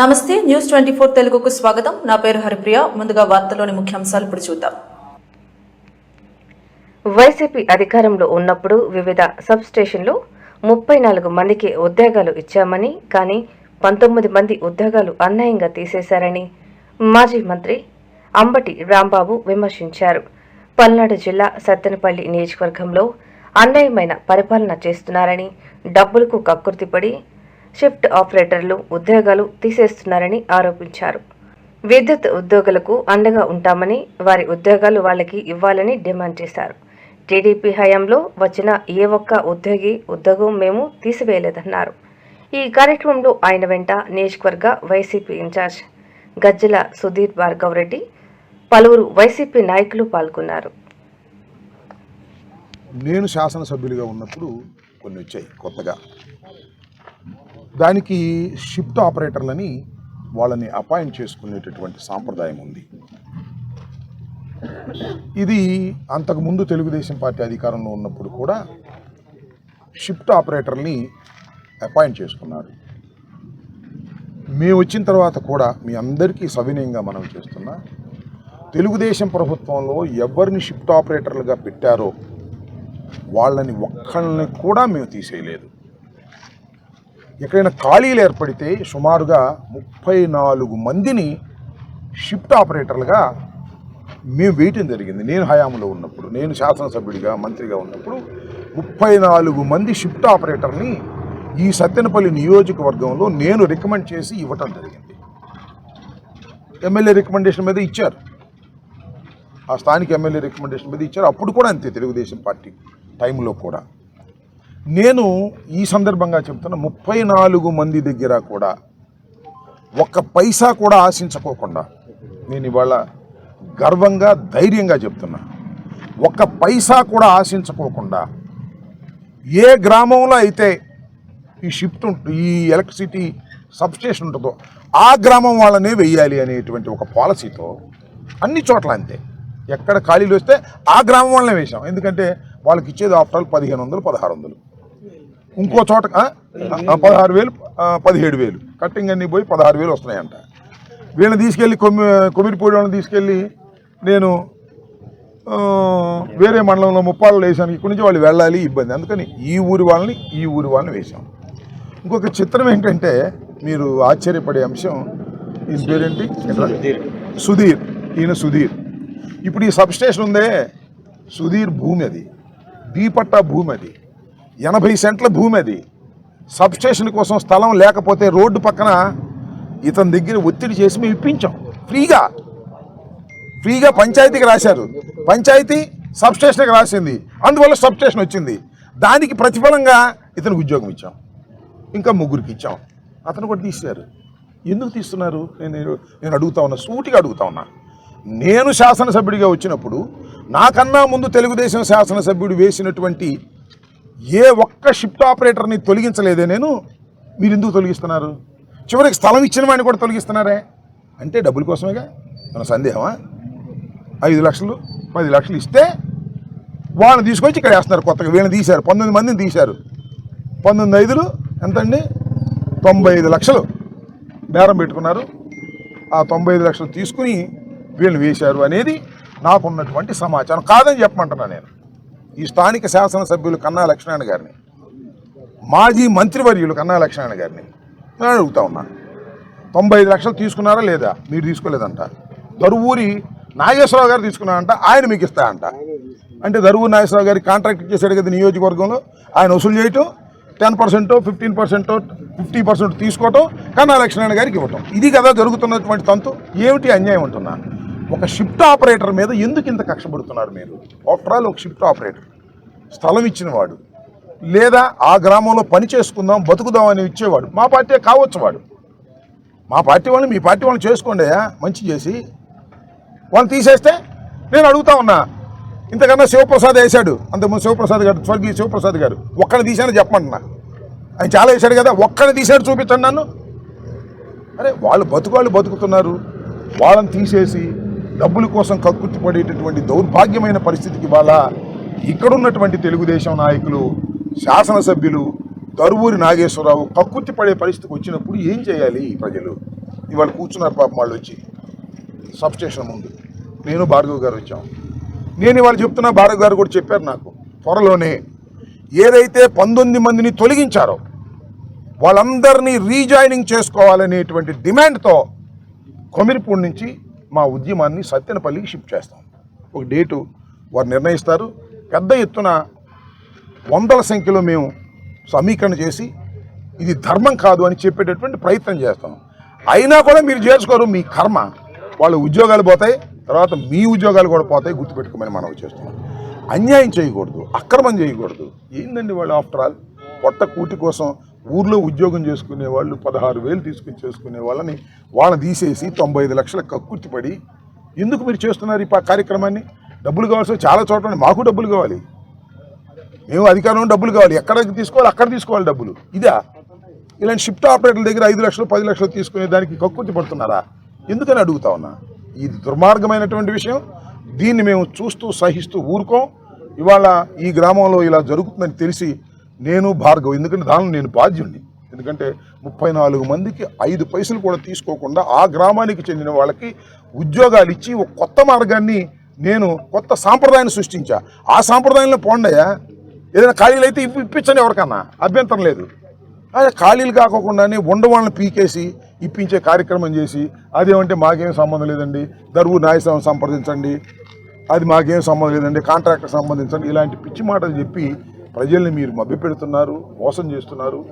నమస్తే news twenty four తెలుగుకు స్వాగతం. నా పేరు హరిప్రియ. ముందుగా వార్తలోని ముఖ్యాంశాలు ఇప్పుడు చూద్దాం. వైసీపీ అధికారంలో ఉన్నప్పుడు వివిధ సబ్ స్టేషన్లు ముప్పై నాలుగు మందికి ఉద్యోగాలు ఇచ్చామని కానీ పంతొమ్మిది మంది ఉద్యోగాలు అన్యాయంగా తీసేశారని మాజీ మంత్రి అంబటి రాంబాబు విమర్శించారు. పల్నాడు జిల్లా సత్తెనపల్లి నియోజకవర్గంలో అన్యాయమైన పరిపాలన చేస్తున్నారని డబ్బులకు కక్కుర్తిపడి షిఫ్ట్ ఆపరేటర్లు ఉద్యోగాలు తీసేస్తున్నారని ఆరోపించారు. విద్యుత్ ఉద్యోగులకు అండగా ఉంటామని వారి ఉద్యోగాలు వాళ్ళకి ఇవ్వాలని డిమాండ్ చేశారు. టీడీపీ హయాంలో వచ్చిన ఏ ఒక్క ఉద్యోగి ఉద్యోగం మేము తీసివేయలేదన్నారు. ఈ కార్యక్రమంలో ఆయన వెంట నియోజకవర్గ వైసీపీ ఇన్ఛార్జ్ గజ్జల సుధీర్ భార్గవ్ రెడ్డి పలువురు వైసీపీ నాయకులు పాల్గొన్నారు. నేను శాసనసభ్యులుగా ఉన్నప్పుడు కొన్ని వచ్చాయి కొత్తగా. దానికి షిఫ్ట్ ఆపరేటర్లని వాళ్ళని అపాయింట్ చేసుకునేటటువంటి సాంప్రదాయం ఉంది. ఇది అంతకుముందు తెలుగుదేశం పార్టీ అధికారంలో ఉన్నప్పుడు కూడా షిఫ్ట్ ఆపరేటర్ని అపాయింట్ చేసుకున్నారు. మేము వచ్చిన తర్వాత కూడా మీ అందరికీ సవినయంగా మనం చేస్తున్నా తెలుగుదేశం ప్రభుత్వంలో ఎవరిని షిఫ్ట్ ఆపరేటర్లుగా పెట్టారో వాళ్ళని ఒక్కళ్ళని కూడా మేము తీసేయలేదు. ఎక్కడైనా ఖాళీలు ఏర్పడితే సుమారుగా ముప్పై నాలుగు మందిని షిఫ్ట్ ఆపరేటర్లుగా మేము వేయటం జరిగింది. నేను హయాంలో ఉన్నప్పుడు నేను శాసనసభ్యుడిగా మంత్రిగా ఉన్నప్పుడు ముప్పై నాలుగు మంది షిఫ్ట్ ఆపరేటర్ని ఈ సత్తెనపల్లి నియోజకవర్గంలో నేను రికమెండ్ చేసి ఇవ్వటం జరిగింది. ఎమ్మెల్యే రికమెండేషన్ మీద ఇచ్చారు. ఆ స్థానిక ఎమ్మెల్యే రికమెండేషన్ మీద ఇచ్చారు. అప్పుడు కూడా అంతే తెలుగుదేశం పార్టీ టైంలో కూడా. నేను ఈ సందర్భంగా చెప్తున్న ముప్పై నాలుగు మంది దగ్గర కూడా ఒక్క పైసా కూడా ఆశించుకోకుండా నేను ఇవాళ గర్వంగా ధైర్యంగా చెప్తున్నా. ఒక్క పైసా కూడా ఆశించుకోకుండా ఏ గ్రామంలో అయితే ఈ షిఫ్ట్ ఉంటుంది ఈ ఎలక్ట్రిసిటీ సబ్స్టేషన్ ఉంటుందో ఆ గ్రామం వాళ్ళనే వెయ్యాలి అనేటువంటి ఒక పాలసీతో అన్ని చోట్ల అంతే. ఎక్కడ ఖాళీలు వస్తే ఆ గ్రామం వాళ్ళనే వేసాం ఎందుకంటే వాళ్ళకి ఇచ్చేది ఆఫ్టర్ ఆల్ పదిహేను వందలు పదహారు వందలు. ఇంకో చోట పదహారు వేలు పదిహేడు వేలు. కట్టింగ్ అన్నీ పోయి పదహారు వేలు వస్తున్నాయంట. వీళ్ళని తీసుకెళ్ళి కొమ్మి కొమ్మిరిపూడి వాళ్ళని తీసుకెళ్ళి నేను వేరే మండలంలో ముప్పాళ్ళు వేసాను. ఇక్కడి నుంచి వాళ్ళు వెళ్ళాలి ఇబ్బంది. అందుకని ఈ ఊరి వాళ్ళని ఈ ఊరి వాళ్ళని వేసాం ఇంకొక చిత్రం ఏంటంటే మీరు ఆశ్చర్యపడే అంశం ఈయన పేరేంటి సుధీర్. ఈయన సుధీర్. ఇప్పుడు ఈ సబ్ స్టేషన్ ఉందే సుధీర్ భూమి అది. బీ పట్టా భూమి అది. ఎనభై సెంట్ల భూమి అది. సబ్ స్టేషన్ కోసం స్థలం లేకపోతే రోడ్డు పక్కన ఇతని దగ్గర ఒత్తిడి చేసి మేము ఇప్పించాం. ఫ్రీగా ఫ్రీగా పంచాయతీకి రాశారు. పంచాయతీ సబ్ స్టేషన్కి రాసింది. అందువల్ల సబ్ స్టేషన్ వచ్చింది. దానికి ప్రతిఫలంగా ఇతనికి ఉద్యోగం ఇచ్చాం. ఇంకా ముగ్గురికి ఇచ్చాం. అతను కూడా తీశారు. ఎందుకు తీస్తున్నారు? నేను నేను అడుగుతా ఉన్నా. సూటిగా అడుగుతా ఉన్నా. నేను శాసనసభ్యుడిగా వచ్చినప్పుడు నాకన్నా ముందు తెలుగుదేశం శాసనసభ్యుడు వేసినటువంటి ఏ ఒక్క షిఫ్ట్ ఆపరేటర్ని తొలగించలేదే నేను? మీరు ఎందుకు తొలగిస్తున్నారు? చివరికి స్థలం ఇచ్చిన వాడిని కూడా తొలగిస్తున్నారే? అంటే డబ్బుల కోసమేగా? మన సందేహమా? ఐదు లక్షలు పది లక్షలు ఇస్తే వాళ్ళని తీసుకొచ్చి ఇక్కడ వేస్తున్నారు కొత్తగా. వీళ్ళని తీశారు. పంతొమ్మిది మందిని తీశారు. పంతొమ్మిది ఐదులు ఎంతండి? తొంభై ఐదు లక్షలు బేరం పెట్టుకున్నారు. ఆ తొంభై ఐదు లక్షలు తీసుకుని వీళ్ళని వేశారు అనేది నాకున్నటువంటి సమాచారం. కాదని చెప్పమంటున్నా నేను. ఈ స్థానిక శాసనసభ్యులు కన్నా లక్ష్మణ గారిని మాజీ మంత్రివర్యులు కన్నా లక్ష్మణ గారిని నేను అడుగుతా ఉన్నా. తొంభై ఐదు లక్షలు తీసుకున్నారా లేదా? మీరు తీసుకోలేదంట. దరువూరి నాగేశ్వరరావు గారు తీసుకున్నారంట ఆయన మీకు ఇస్తా అంట అంటే దరువూరి నాగేశ్వరరావు గారికి కాంట్రాక్ట్ ఇచ్చేసాడు కదా నియోజకవర్గంలో ఆయన వసూలు చేయటం ten percent fifteen percent fifty percent తీసుకోవటం కన్నా లక్ష్మణ గారికి ఇవ్వటం. ఇది కదా జరుగుతున్నటువంటి తంతు. ఏమిటి అన్యాయం అంటున్నా? ఒక షిఫ్ట్ ఆపరేటర్ మీద ఎందుకు ఇంత కక్షపడుతున్నారు మీరు? ఆఫ్టర్ ఆల్ ఒక షిఫ్ట్ ఆపరేటర్ స్థలం ఇచ్చినవాడు. లేదా ఆ గ్రామంలో పని చేసుకుందాం బతుకుదాం అని ఇచ్చేవాడు. మా పార్టీ కావచ్చు వాడు. మా పార్టీ వాళ్ళని మీ పార్టీ వాళ్ళని చేసుకోండి మంచి చేసి. వాళ్ళని తీసేస్తే నేను అడుగుతా ఉన్నా. ఇంతకన్నా శివప్రసాద్ వేశాడు. అంతకుముందు శివప్రసాద్ గారు స్వర్గీయ శివప్రసాద్ గారు ఒక్కడిని తీశాను చెప్పమంటున్నా. ఆయన చాలా వేశాడు కదా ఒక్కడిని తీశాడు చూపించండి నన్ను. అరే వాళ్ళు బతుకు వాళ్ళు బతుకుతున్నారు. వాళ్ళని తీసేసి డబ్బుల కోసం కక్కుర్తిపడేటటువంటి దౌర్భాగ్యమైన పరిస్థితికి వాళ్ళ ఇక్కడున్నటువంటి తెలుగుదేశం నాయకులు శాసనసభ్యులు దరువూరి నాగేశ్వరరావు కక్కుర్తి పడే పరిస్థితికి వచ్చినప్పుడు ఏం చేయాలి ఈ ప్రజలు? ఇవాళ కూర్చున్నారు పాపం వాళ్ళు వచ్చి. సబ్స్టేషన్ ముందు. నేను భార్గవ్ గారు వచ్చాం. నేను ఇవాళ చెప్తున్నా భార్గవ్ గారు కూడా చెప్పారు నాకు. త్వరలోనే ఏదైతే పంతొమ్మిది మందిని తొలగించారో వాళ్ళందరినీ రీజాయినింగ్ చేసుకోవాలనేటువంటి డిమాండ్తో కొమిరిపూడి నుంచి మా ఉద్యమాన్ని సత్యనపల్లికి షిఫ్ట్ చేస్తాం. ఒక డేటు వారు నిర్ణయిస్తారు. పెద్ద ఎత్తున వందల సంఖ్యలో మేము సమీకరణ చేసి ఇది ధర్మం కాదు అని చెప్పేటటువంటి ప్రయత్నం చేస్తాం. అయినా కూడా మీరు చేసుకోరు మీ కర్మ. వాళ్ళ ఉద్యోగాలు పోతాయి తర్వాత మీ ఉద్యోగాలు కూడా పోతాయి గుర్తుపెట్టుకోమని మనం చేస్తున్నాం. అన్యాయం చేయకూడదు అక్రమం చేయకూడదు. ఏందండి వాళ్ళు ఆఫ్టర్ ఆల్? పొట్ట కూటి కోసం ఊర్లో ఉద్యోగం చేసుకునే వాళ్ళు పదహారు వేలు తీసుకుని చేసుకునే వాళ్ళని వాళ్ళని తీసేసి తొంభై ఐదు లక్షల కక్కుర్తిపడి ఎందుకు మీరు చేస్తున్నారు ఈ కార్యక్రమాన్ని? డబ్బులు కావాల్సి చాలా చోట్ల మాకు డబ్బులు కావాలి. మేము అధికారం డబ్బులు కావాలి. ఎక్కడికి తీసుకోవాలి? అక్కడ తీసుకోవాలి డబ్బులు. ఇదా? ఇలాంటి షిఫ్ట్ ఆపరేటర్ల దగ్గర ఐదు లక్షలు పది లక్షలు తీసుకునే దానికి కక్కుర్తి పడుతున్నారా? ఎందుకని అడుగుతా ఉన్నా? ఇది దుర్మార్గమైనటువంటి విషయం. దీన్ని మేము చూస్తూ సహిస్తూ ఊరుకోం. ఇవాళ ఈ గ్రామంలో ఇలా జరుగుతుందని తెలిసి నేను భార్గవ్ ఎందుకంటే దానిలో నేను బాధ్యుణ్ణి. ఎందుకంటే ముప్పై నాలుగు మందికి ఐదు పైసలు కూడా తీసుకోకుండా ఆ గ్రామానికి చెందిన వాళ్ళకి ఉద్యోగాలు ఇచ్చి ఒక కొత్త మార్గాన్ని నేను కొత్త సాంప్రదాయాన్ని సృష్టించా. ఆ సాంప్రదాయంలో పోండయా ఏదైనా ఖాళీలు అయితే ఇప్పి ఇప్పించండి ఎవరికన్నా. అభ్యంతరం లేదు. అదే ఖాళీలు కాకుండానే ఉండవాళ్ళని పీకేసి ఇప్పించే కార్యక్రమం చేసి అదేమంటే మాకేం సంబంధం లేదండి. దరువు న్యాయస్థానం సంప్రదించండి. అది మాకేం సంబంధం లేదండి. కాంట్రాక్టర్ సంబంధించండి. ఇలాంటి పిచ్చి మాటలు చెప్పి ప్రజల్ని మీరు మభ్యపెడుతున్నారు మోసం చేస్తున్నారు.